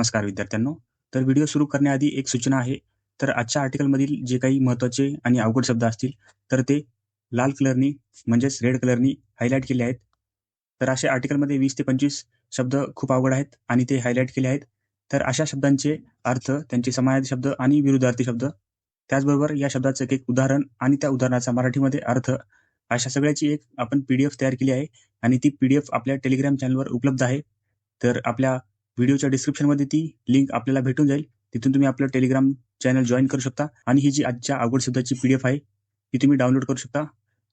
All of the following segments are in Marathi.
नमस्कार विद्यार्थ्यांनो. तर व्हिडिओ सुरू करण्याआधी एक सूचना आहे. तर आजच्या आर्टिकलमधील जे काही महत्त्वाचे आणि अवघड शब्द असतील तर ते लाल कलरनी म्हणजेच रेड कलरनी हायलाईट केले आहेत. तर अशा आर्टिकलमध्ये वीस ते पंचवीस शब्द खूप अवघड आहेत आणि ते हायलाईट केले आहेत. तर अशा शब्दांचे अर्थ त्यांचे समानार्थी शब्द आणि विरुद्धार्थी शब्द. त्याचबरोबर या शब्दाचं एक एक उदाहरण आणि त्या उदाहरणाचा मराठीमध्ये अर्थ. अशा सगळ्याची एक आपण पी डी एफ तयार केली आहे आणि ती पी डी एफ आपल्या टेलिग्राम चॅनलवर उपलब्ध आहे. तर आपल्या व्हिडिओच्या डिस्क्रिप्शनमध्ये ती लिंक आपल्याला भेटून जाईल. तिथून तुम्ही आपलं टेलिग्राम चॅनल जॉईन करू शकता. आणि ही जी आजच्या अवघड शब्दाची पी डी एफ आहे ती तुम्ही डाउनलोड करू शकता.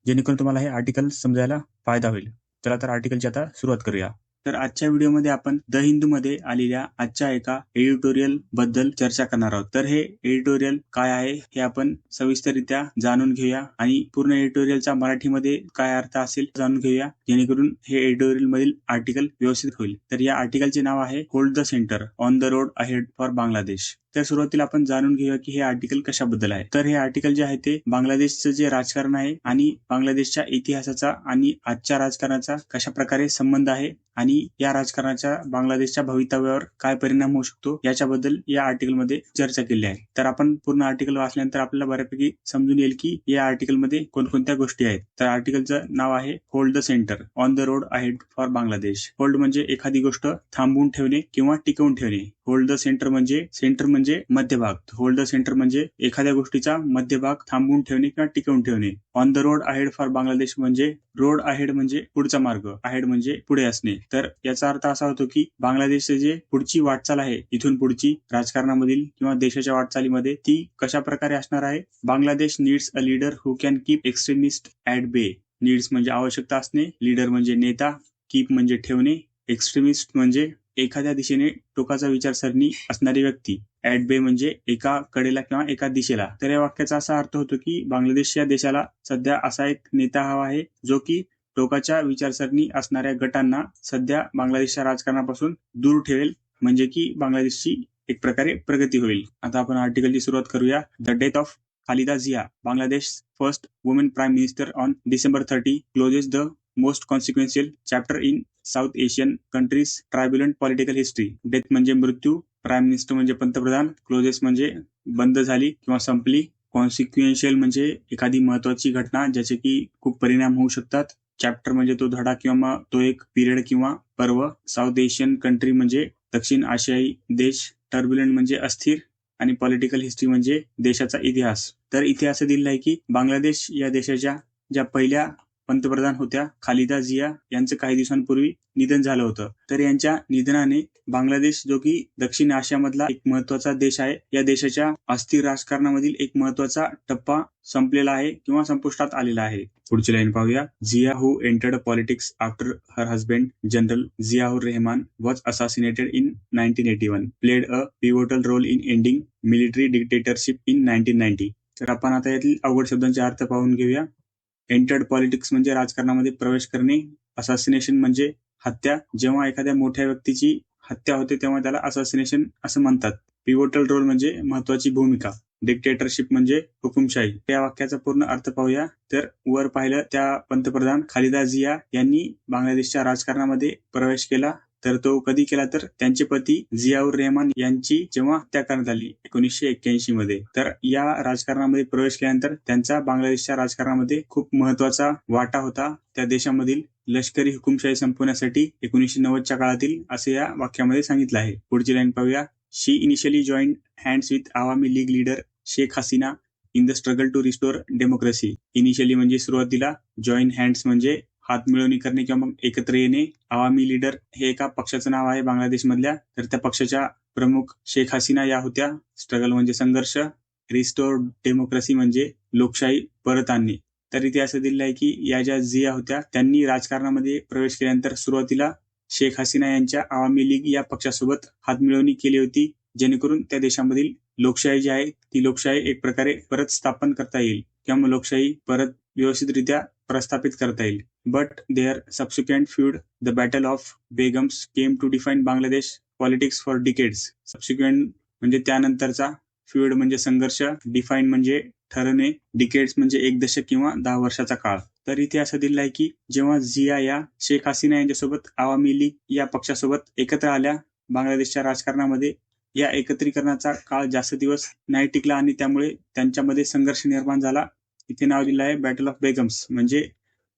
जेणेकरून तुम्हाला हे आर्टिकल समजायला फायदा होईल. चला तर आर्टिकलची आता सुरुवात करूया. तर आजच्या व्हिडिओमध्ये आपण द हिंदू मध्ये आलेल्या आजच्या एका एडिटोरियलबद्दल चर्चा करणार आहोत. तर हे एडिटोरियल काय आहे हे आपण सविस्तररित्या जाणून घेऊया आणि पूर्ण एडिटोरियलचा मराठीमध्ये काय अर्थ असेल जाणून घेऊया. जेणेकरून हे एडिटोरियल मधील आर्टिकल व्यवस्थित होईल. तर या आर्टिकलचे नाव आहे hold the centre on the road ahead for Bangladesh तर सुरुवातीला आपण जाणून घेऊया की हे आर्टिकल कशाबद्दल आहे. तर हे आर्टिकल जे आहे ते बांगलादेशचं जे राजकारण आहे आणि बांगलादेशच्या इतिहासाचा आणि आजच्या राजकारणाचा कशा प्रकारे संबंध आहे आणि या राजकारणाच्या बांगलादेशच्या भवितव्यावर काय परिणाम होऊ शकतो याच्याबद्दल या आर्टिकलमध्ये चर्चा केली आहे. तर आपण पूर्ण आर्टिकल वाचल्यानंतर आपल्याला बऱ्यापैकी समजून येईल की या आर्टिकलमध्ये कोणकोणत्या गोष्टी आहेत. तर आर्टिकलचं नाव आहे hold the centre on the road ahead for Bangladesh hold म्हणजे एखादी गोष्ट थांबवून ठेवणे किंवा टिकवून ठेवणे. होल्ड द सेंटर म्हणजे सेंटर म्हणजे म्हणजे मध्यभाग. होल्ड द सेंटर म्हणजे एखाद्या गोष्टीचा मध्यभाग थांबवून ठेवणे किंवा टिकवून ठेवणे. On the road ahead for Bangladesh म्हणजे रोड अहेड म्हणजे पुढचा मार्ग अहेड म्हणजे पुढे असणे. तर याचा अर्थ असा होतो की बांगलादेशचे जे पुढची वाटचाल आहे इथून पुढची राजकारणामधील किंवा देशाच्या वाटचालीमध्ये ती कशा प्रकारे असणार आहे? Bangladesh needs a leader who can keep extremist at bay needs म्हणजे आवश्यकता असणे लीडर म्हणजे नेता कीप म्हणजे ठेवणे एक्स्ट्रीमिस्ट म्हणजे एखाद्या दिशेने टोकाचा विचारसरणी असणारी व्यक्ती ऍट बे म्हणजे एका कडेला किंवा एका दिशेला. तर या वाक्याचा असा अर्थ होतो की बांगलादेश या देशाला सध्या असा एक नेता हवा आहे जो की टोकाच्या विचारसरणी असणाऱ्या गटांना सध्या बांगलादेशच्या राजकारणापासून दूर ठेवेल म्हणजे की बांगलादेशची एक प्रकारे प्रगती होईल. आता आपण आर्टिकलची सुरुवात करूया. The death of Khaleda Zia Bangladesh first women prime minister on December thirty closes the most consequential chapter in south Asian country's turbulent political history. Death म्हणजे मृत्यू प्राईम मिनिस्टर म्हणजे पंतप्रधान क्लोजेस म्हणजे बंद झाली किंवा संपली. कॉन्सिक्वेन्शियल म्हणजे एखादी महत्वाची घटना ज्याचे की खूप परिणाम होऊ शकतात. चॅप्टर म्हणजे तो धडा किंवा तो एक पिरियड किंवा पर्व. साऊथ एशियन कंट्री म्हणजे दक्षिण आशियाई देश. टर्ब्युलंट म्हणजे अस्थिर आणि पॉलिटिकल हिस्ट्री म्हणजे देशाचा इतिहास. तर इतिहास दिलेला आहे की बांगलादेश या देशाच्या ज्या पहिल्या पंतप्रधान होत्या खालिदा जिया यांचं काही दिवसांपूर्वी निधन झालं होतं. तर यांच्या निधनाने बांगलादेश जो की दक्षिण आशियामधला एक महत्त्वाचा देश आहे या देशाच्या अस्थिर राजकारणामधील एक महत्त्वाचा टप्पा संपलेला आहे किंवा संपुष्टात आलेला आहे. पुढची लाईन पाहूया. Zia who entered politics after her husband general Ziaur Rahman was assassinated in nineteen eighty one played a pivotal role in ending military dictatorship in nineteen ninety. तर आपण आता यातील अवघड शब्दांचे अर्थ पाहून घेऊया. एंटर्ड पॉलिटिक्स म्हणजे राजकारणामध्ये प्रवेश करणे असासिनेशन म्हणजे हत्या. जेव्हा एखाद्या मोठ्या व्यक्तीची हत्या होते तेव्हा त्याला असासिनेशन असं म्हणतात. पिवोटल रोल म्हणजे महत्वाची भूमिका. डिक्टेटरशिप म्हणजे हुकुमशाही. या वाक्याचा पूर्ण अर्थ पाहूया. तर वर पाहिलं त्या पंतप्रधान खालिदा जिया यांनी बांगलादेशच्या राजकारणामध्ये प्रवेश केला. तर तो कधी केला तर त्यांचे पती जियाउर रेहमान यांची जेव्हा हत्या करण्यात आली एकोणीसशे एक्क्याऐंशी मध्ये. तर या राजकारणामध्ये प्रवेश केल्यानंतर त्यांचा बांगलादेशच्या राजकारणामध्ये खूप महत्त्वाचा वाटा होता. त्या देशामधील लष्करी हुकुमशाही संपवण्यासाठी एकोणीसशे नव्वदच्या काळातील असे या वाक्यामध्ये सांगितलं आहे. पुढची लाईन पाहूया. She initially join hands with Awami League leader Sheikh Hasina in the struggle to restore democracy initially म्हणजे सुरुवातीला जॉईन हँड्स म्हणजे हातमिळवणी करणे किंवा मग एकत्र येणे. आवामी लीडर हे एका पक्षाचं नाव आहे बांगलादेशमधल्या. तर त्या पक्षाच्या प्रमुख शेख हसीना या होत्या. स्ट्रगल म्हणजे संघर्ष. रिस्टोर डेमोक्रेसी म्हणजे लोकशाही परत आणणे. तर इथे असं दिलेलं आहे की या ज्या जिया होत्या त्यांनी राजकारणामध्ये प्रवेश केल्यानंतर सुरुवातीला शेख हसीना यांच्या आवामी लीग या पक्षासोबत हातमिळवणी केली होती. जेणेकरून त्या देशामधील लोकशाही जी आहे ती लोकशाही एक प्रकारे परत स्थापन करता येईल. किंवा लोकशाही परत व्यवस्थितरित्या प्रस्थापित करता येईल. But there subsequent feud the battle of Begums came to define Bangladesh politics for decades subsequent म्हणजे त्यानंतरचा फ्युड म्हणजे संघर्ष डिफाईन म्हणजे ठरवणे डिकेड्स म्हणजे एक दशक किंवा दहा वर्षाचा काळ. तर इथे असं दिलं आहे की जेव्हा झिया या शेख हसीना यांच्यासोबत आवामी लीग या पक्षासोबत एकत्र आल्या बांगलादेशच्या राजकारणामध्ये या एकत्रीकरणाचा काळ जास्त दिवस नाही टिकला आणि त्यामुळे त्यांच्यामध्ये संघर्ष निर्माण झाला. इथे नाव दिलं आहे बॅटल ऑफ बेगम्स म्हणजे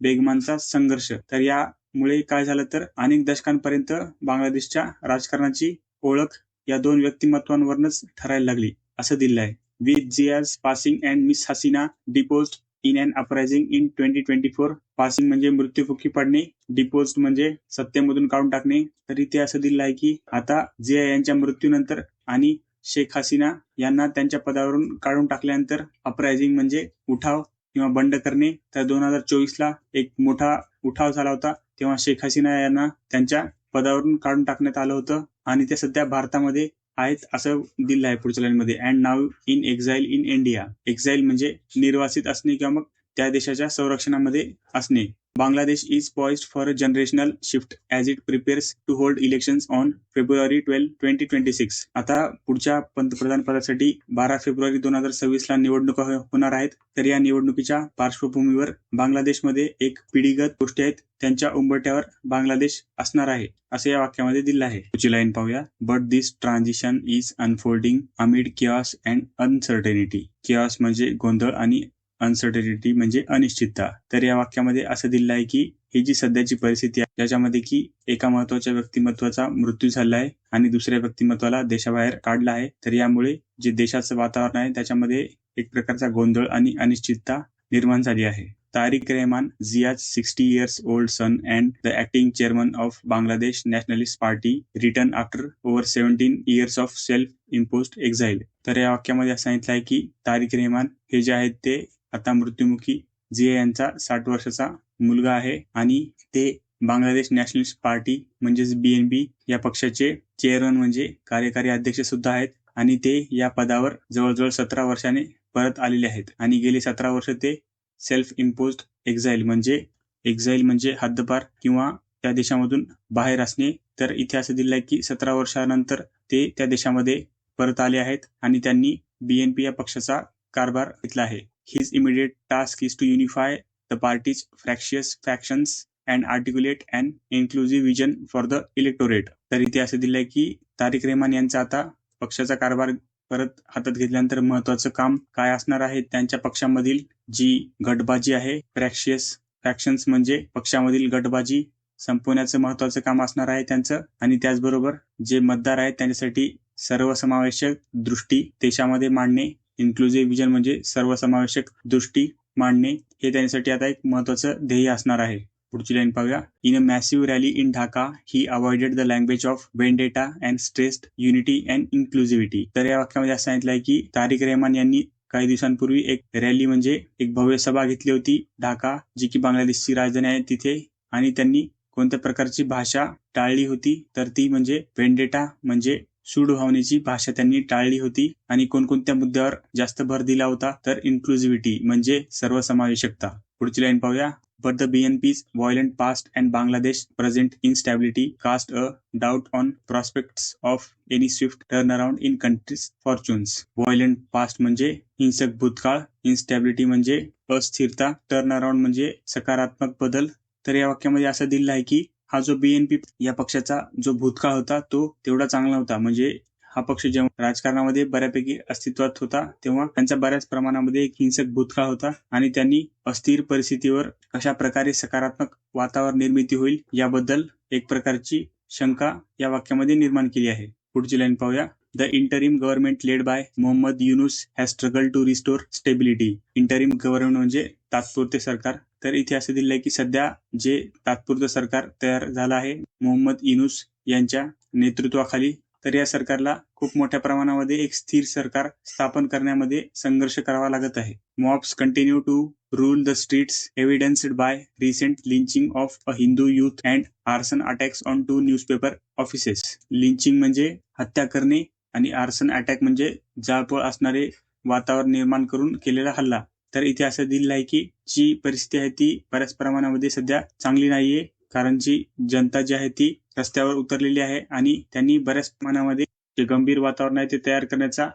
बेगमांचा संघर्ष. तर यामुळे काय झालं तर अनेक दशकांपर्यंत बांगलादेशच्या राजकारणाची ओळख या दोन व्यक्तिमत्वांवरच ठरायला लागली असं दिलं आहे with Zia's passing and miss Hasina deposed in and uprising in twenty twenty four passing म्हणजे मृत्यूमुखी पडणे डिपोज म्हणजे सत्तेमधून काढून टाकणे. तर इथे असं दिलं आहे की आता जिया यांच्या मृत्यूनंतर आणि शेख हसीना यांना त्यांच्या पदावरून काढून टाकल्यानंतर अपरायझिंग म्हणजे उठाव किंवा बंड करणे. तर दोन हजार चोवीसला एक मोठा उठाव झाला होता. तेव्हा शेख हसीना यांना त्यांच्या पदावरून काढून टाकण्यात आलं होतं. आणि ते सध्या भारतामध्ये आहेत असं दिलं आहे पुढच्या लाईनमध्ये and now in exile in India exile म्हणजे निर्वासित असणे किंवा मग त्या देशाच्या संरक्षणामध्ये असणे. Bangladesh is poised for a generational shift as it prepares to hold elections on February twelve twenty twenty six आता पुढच्या पंतप्रधान पदासाठी बारा फेब्रुवारी दोन हजार सव्वीस ला निवडणुका हो-, होणार आहेत. तर या निवडणुकीच्या पार्श्वभूमीवर बांगलादेशमध्ये एक पिढीगत गोष्टी आहेत. त्यांच्या उंबरट्यावर बांगलादेश असणार आहे असं या वाक्यामध्ये दिलं आहे. पुढची लाईन पाहूया. But this transition is unfolding amid chaos and uncertainty chaos म्हणजे गोंधळ आणि अनसर्टेनिटी म्हणजे अनिश्चितता. तर या वाक्यामध्ये असं दिलं आहे की ही जी सध्याची परिस्थिती आहे ज्याच्यामध्ये की एका महत्त्वाच्या व्यक्तिमत्वाचा मृत्यू झाला आहे आणि दुसऱ्या व्यक्तिमत्वाला देशाबाहेर काढला आहे तर यामुळे जे देशाचं वातावरण आहे त्याच्यामध्ये एक प्रकारचा गोंधळ आणि अनिश्चितता निर्माण झाली आहे. Tarique Rahman Zia's sixty years old son and the acting chairman of Bangladesh Nationalist Party return after over seventeen years of self imposed exile तर या वाक्यामध्ये असं सांगितलं आहे की तारिक रेहमान हे जे आहेत ते आता मृत्युमुखी जिया यांचा साठ वर्षाचा मुलगा आहे आणि ते बांगलादेश नॅशनलिस्ट पार्टी म्हणजेच बीएनपी या पक्षाचे चेअरमन म्हणजे कार्यकारी अध्यक्ष सुद्धा आहेत आणि ते या पदावर जवळजवळ सतरा वर्षाने परत आलेले आहेत. आणि गेली सतरा वर्ष ते सेल्फ इम्पोज एक्झाईल म्हणजे एक्झाईल म्हणजे हद्दपार किंवा त्या देशामधून बाहेर असणे. तर इथे असं दिलं आहे की सतरा वर्षानंतर ते त्या देशामध्ये परत आले आहेत आणि त्यांनी बीएनपी या पक्षाचा कारभार घेतला आहे. His immediate task is to unify the party's fractious factions and articulate and inclusive vision for the electorate तर इथे असं दिलंय की तारिक रेहमान यांचा आता पक्षाचा कारभार परत हातात घेतल्यानंतर महत्वाचं काम काय असणार आहे त्यांच्या पक्षामधील जी गटबाजी आहे फ्रॅक्शियस फॅक्शन्स म्हणजे पक्षामधील गटबाजी संपवण्याचं महत्वाचं काम असणार आहे त्यांचं. आणि त्याचबरोबर जे मतदार आहेत त्यांच्यासाठी सर्वसमावेशक दृष्टी देशामध्ये मांडणे इन्क्लुझिव्ह विजन म्हणजे सर्वसमावेशक दृष्टी मांडणे हे त्यांच्यासाठी आता एक महत्वाचं ध्येय असणार आहे. पुढची लाईन पाहूया. In a massive rally in Dhaka he avoided the language of vendetta and stressed unity and inclusivity तर या वाक्यामध्ये असं सांगितलं आहे की तारिक रेहमान यांनी काही दिवसांपूर्वी एक रॅली म्हणजे एक भव्य सभा घेतली होती ढाका जी की बांगलादेशची राजधानी आहे तिथे. आणि त्यांनी कोणत्या प्रकारची भाषा टाळली होती? तर ती म्हणजे वेंडेटा म्हणजे सूडभावनेची भाषा त्यांनी टाळली होती आणि कोणकोणत्या मुद्द्यावर जास्त भर दिला होता तर इन्क्लुझिव्हिटी म्हणजे सर्वसमावेशकता. पुढची लाईन पाहूया. But the BNP's violent past and Bangladesh present instability cast a doubt on prospects of any swift turnaround in country's fortunes. Violent past म्हणजे हिंसक भूतकाळ इन्स्टॅबिलिटी म्हणजे अस्थिरता टर्न अराउंड म्हणजे सकारात्मक बदल. तर या वाक्यामध्ये असं दिलं आहे की हा जो बीएनपी या पक्षाचा जो भूतकाळ होता तो तेवढा चांगला होता. म्हणजे हा पक्ष जेव्हा राजकारणामध्ये बऱ्यापैकी अस्तित्वात होता तेव्हा त्यांचा बऱ्याच प्रमाणामध्ये एक हिंसक भूतकाळ होता आणि त्यांनी अस्थिर परिस्थितीवर कशा प्रकारे सकारात्मक वातावरण निर्मिती होईल याबद्दल एक प्रकारची शंका या वाक्यामध्ये निर्माण केली आहे. पुढची लाईन पाहूया. The interim government led by Mohammad Yunus has struggle to restore stability interim government म्हणजे तात्पुरते सरकार. तर इथे असं दिलं आहे की सध्या जे तात्पुरतं सरकार तयार झालं आहे मोहम्मद युनुस यांच्या नेतृत्वाखाली तर या सरकारला खूप मोठ्या प्रमाणामध्ये एक स्थिर सरकार स्थापन करण्यामध्ये संघर्ष करावा लागत आहे. Mobs continue to rule the streets evidenced by recent lynching of a Hindu youth and arson attacks on two newspaper offices lynching म्हणजे हत्या करणे आणि आर्सन अटॅक म्हणजे जाळपोळ असणारे वातावरण निर्माण करून केलेला हल्ला. तर इथे असं दिलेलं आहे की जी परिस्थिती आहे ती बऱ्याच प्रमाणामध्ये सध्या चांगली नाहीये. कारण जी जनता जी आहे ती रस्त्यावर उतरलेली आहे आणि त्यांनी बऱ्याच प्रमाणामध्ये जे गंभीर वातावरण आहे ते तयार करण्याचा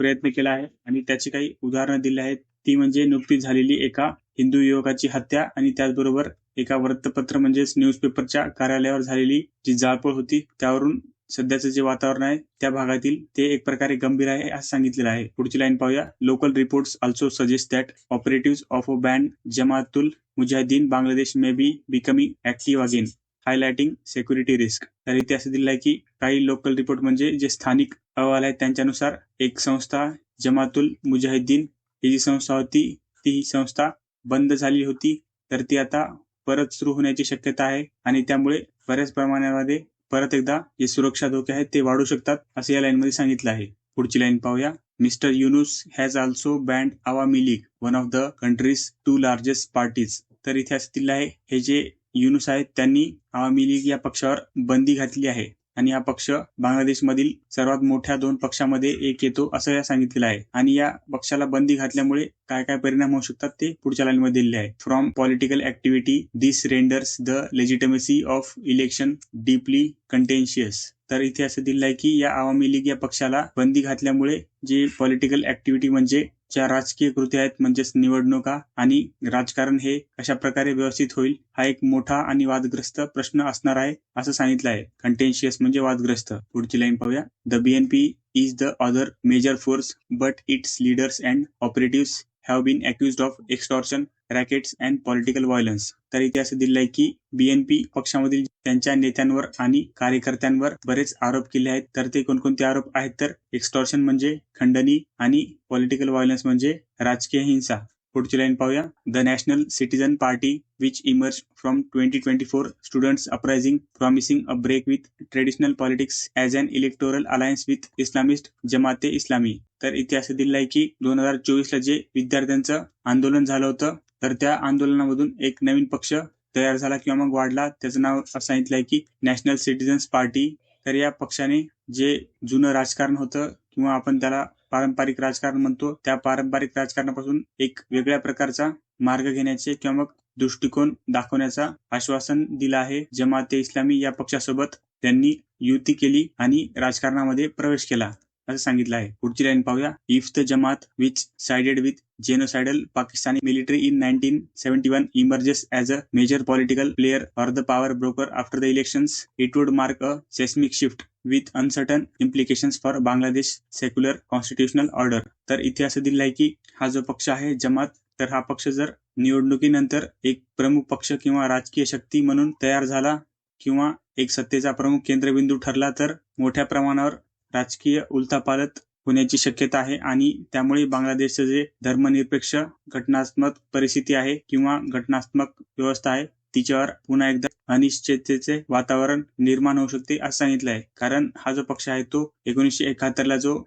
प्रयत्न केला आहे. आणि त्याची काही उदाहरणं दिली आहेत. ती म्हणजे नुकतीच झालेली एका हिंदू युवकाची हत्या आणि त्याचबरोबर एका वृत्तपत्र म्हणजेच न्यूजपेपरच्या कार्यालयावर झालेली जी जाळपोळ होती त्यावरून सध्याचं जे वातावरण आहे त्या भागातील ते एक प्रकारे गंभीर आहे असं सांगितलेलं आहे. पुढची लाईन पाहूया. Local reports also suggest that operative of a banned Jamatul Mujahideen Bangladesh may be becoming active again highlighting security risk तर इथे असं दिलं आहे की काही लोकल रिपोर्ट म्हणजे जे स्थानिक अहवाल आहेत त्यांच्यानुसार एक संस्था जमातुल मुजाहिदीन ही जी संस्था होती ती ही संस्था बंद झाली होती. तर ती आता परत सुरू होण्याची शक्यता आहे आणि त्यामुळे बऱ्याच प्रमाणामध्ये परत एकदा जे सुरक्षा धोके आहेत ते वाढू शकतात असं या लाईन मध्ये सांगितलं आहे. पुढची लाईन पाहूया. Mister Yunus has also banned Awami League one of the country's two largest parties. तर इथे असं दिलं आहे हे जे युनुस आहेत त्यांनी आवामी लीग या पक्षावर बंदी घातली आहे. आणि हा पक्ष बांगलादेशमधील सर्वात मोठ्या दोन पक्षामध्ये एक येतो असं या सांगितलेलं आहे. आणि या पक्षाला बंदी घातल्यामुळे काय काय परिणाम होऊ शकतात ते पुढच्या लाईनमध्ये दिलेले आहे. From political activity this renders the legitimacy of election deeply contentious तर इथे असं दिलं आहे की या आवामी लीग या पक्षाला बंदी घातल्यामुळे जे पॉलिटिकल ऍक्टिव्हिटी म्हणजे ज्या राजकीय कृती आहेत म्हणजेच निवडणुका आणि राजकारण हे कशा प्रकारे व्यवस्थित होईल हा एक मोठा आणि वादग्रस्त प्रश्न असणार आहे असं सांगितलं आहे. कंटेन्शियस म्हणजे वादग्रस्त. पुढची लाईन पाहूया. The BNP is the other major force but its leaders and operative have been accused of extortion rackets and political violence. तर इथे असं दिलं आहे की बीएनपी पक्षामधील त्यांच्या नेत्यांवर आणि कार्यकर्त्यांवर बरेच आरोप केले आहेत. तर ते कोणकोणते आरोप आहेत? तर एक्सटॉर्शन म्हणजे खंडणी आणि पॉलिटिकल व्हायलन्स म्हणजे राजकीय हिंसा. पुढची लाईन पाहूया. The National Citizen Party which emerge from twenty twenty four students uprising promising a break with traditional politics as an electoral alliance with Islamist Jamaat-e Islami तर इथे असं दिलं आहे की दोन हजार चोवीसला जे विद्यार्थ्यांचं आंदोलन झालं होतं तर त्या आंदोलनामधून एक नवीन पक्ष तयार झाला किंवा मग वाढला. त्याचं नाव असं सांगितलं आहे की नॅशनल सिटीजन्स पार्टी तर या पक्षाने जे जुनं राजकारण होतं किंवा आपण त्याला पारंपरिक राजकारण म्हणतो त्या पारंपरिक राजकारणापासून एक वेगळ्या प्रकारचा मार्ग घेण्याचे किंवा मग दृष्टिकोन दाखवण्याचा आश्वासन दिलं आहे. जमाते इस्लामी या पक्षासोबत त्यांनी युती केली आणि राजकारणामध्ये प्रवेश केला. असं सांगितलं आहे. पुढची लाईन पाहूया. If the Jamaat which sided with genocidal Pakistani military in nineteen seventy one emerges as a major political player or the power broker after the elections it would mark a seismic shift with uncertain implications for Bangladesh secular constitutional order तर इथे असं दिलं आहे की हा जो पक्ष आहे जमात तर हा पक्ष जर निवडणुकीनंतर एक प्रमुख पक्ष किंवा राजकीय शक्ती म्हणून तयार झाला किंवा एक सत्तेचा प्रमुख केंद्रबिंदू ठरला तर मोठ्या प्रमाणावर राजकीय उलथापालथ होण्याची शक्यता आहे आणि त्यामुळे बांगलादेशचं जे धर्मनिरपेक्ष घटनात्मक परिस्थिती आहे किंवा घटनात्मक व्यवस्था आहे तिच्यावर पुन्हा एकदा अनिश्चिततेचे वातावरण निर्माण होऊ शकते असं सांगितलं आहे. कारण हा जो पक्ष आहे तो एकोणीसशे एकाहत्तरला जो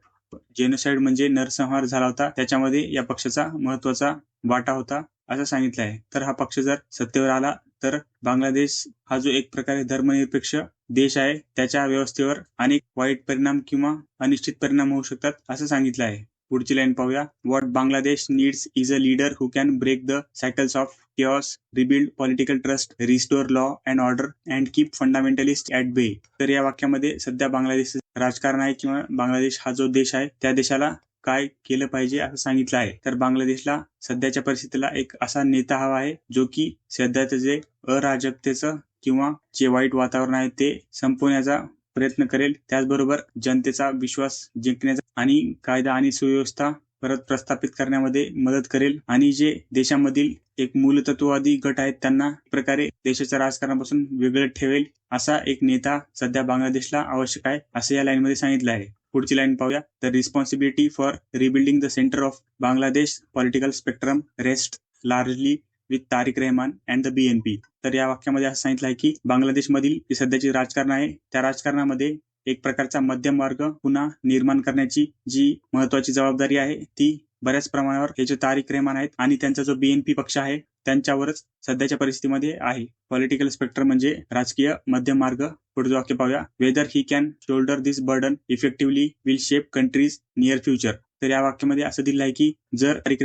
जेनोसाइड म्हणजे नरसंहार झाला होता त्याच्यामध्ये या पक्षाचा महत्त्वाचा वाटा होता असं सांगितलं आहे. तर हा पक्ष जर सत्तेवर आला तर बांगलादेश हा जो एक प्रकारे धर्मनिरपेक्ष देश आहे त्याच्या व्यवस्थेवर अनेक वाईट परिणाम किंवा अनिश्चित परिणाम होऊ शकतात असं सांगितलं आहे. पुढची लाईन पाहूया. What Bangladesh needs is a leader who can break the cycles of chaos, rebuild political trust restore law and order and keep fundamentalist at bay तर या वाक्यामध्ये सध्या बांगलादेश राजकारण आहे किंवा बांगलादेश हा जो देश आहे त्या देशाला काय केलं पाहिजे असं सांगितलं आहे. तर बांगलादेशला सध्याच्या परिस्थितीला एक असा नेता हवा आहे जो की सध्याचं जे अराजकतेचं किंवा जे वाईट वातावरण आहे ते संपवण्याचा प्रयत्न करेल. त्याचबरोबर जनतेचा विश्वास जिंकण्याचा आणि कायदा आणि सुव्यवस्था परत प्रस्थापित करण्यामध्ये मदत करेल. आणि जे देशामधील एक मूलतत्ववादी गट आहेत त्यांना प्रकारे देशाच्या राजकारणापासून वेगळं ठेवेल असा एक नेता सध्या बांगलादेशला आवश्यक आहे असं या लाईन मध्ये सांगितलं आहे. पुढची लाईन पाहूया. The responsibility for rebuilding the centre of Bangladesh political spectrum rest largely with Tarique Rahman and the BNP तर या वाक्यामध्ये असं सांगितलं आहे की बांगलादेशमधील जे सध्याचे राजकारण आहे त्या राजकारणामध्ये एक प्रकारचा मध्यम मार्ग पुन्हा निर्माण करण्याची जी महत्वाची जबाबदारी आहे ती बऱ्याच प्रमाणावर हे जे तारिक रेहमान आहेत आणि त्यांचा जो बीएनपी पक्ष आहे त्यांच्यावरच सध्याच्या परिस्थितीमध्ये आहे. पॉलिटिकल स्पेक्टर म्हणजे राजकीय मध्यम मार्ग. पुढे वाक्य पाहूया. Whether he can shoulder this burden effectively will shape country's near future तर या वाक्यामध्ये असं दिलं आहे की जर तारिक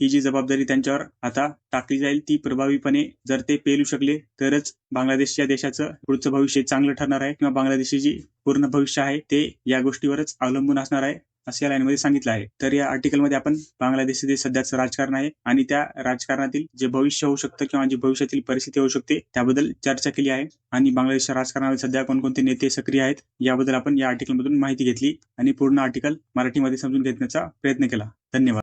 ही जी जबाबदारी त्यांच्यावर आता टाकली जाईल ती प्रभावीपणे जर ते पेलू शकले तरच बांगलादेशच्या देशाचं पुढचं भविष्य चांगलं ठरणार आहे किंवा बांगलादेशची जी पूर्ण भविष्य आहे ते या गोष्टीवरच अवलंबून असणार आहे. असं या लाईनमध्ये सांगितलं आहे. तर या आर्टिकलमध्ये आपण बांगलादेशचे सध्याचं राजकारण आहे आणि त्या राजकारणातील जे भविष्य होऊ शकतं किंवा जी भविष्यातील परिस्थिती होऊ शकते त्याबद्दल चर्चा केली आहे. आणि बांगलादेशच्या राजकारणामध्ये सध्या कोणकोणते नेते सक्रिय आहेत याबद्दल आपण या आर्टिकलमधून माहिती घेतली आणि पूर्ण आर्टिकल मराठीमध्ये समजून घेण्याचा प्रयत्न केला. धन्यवाद.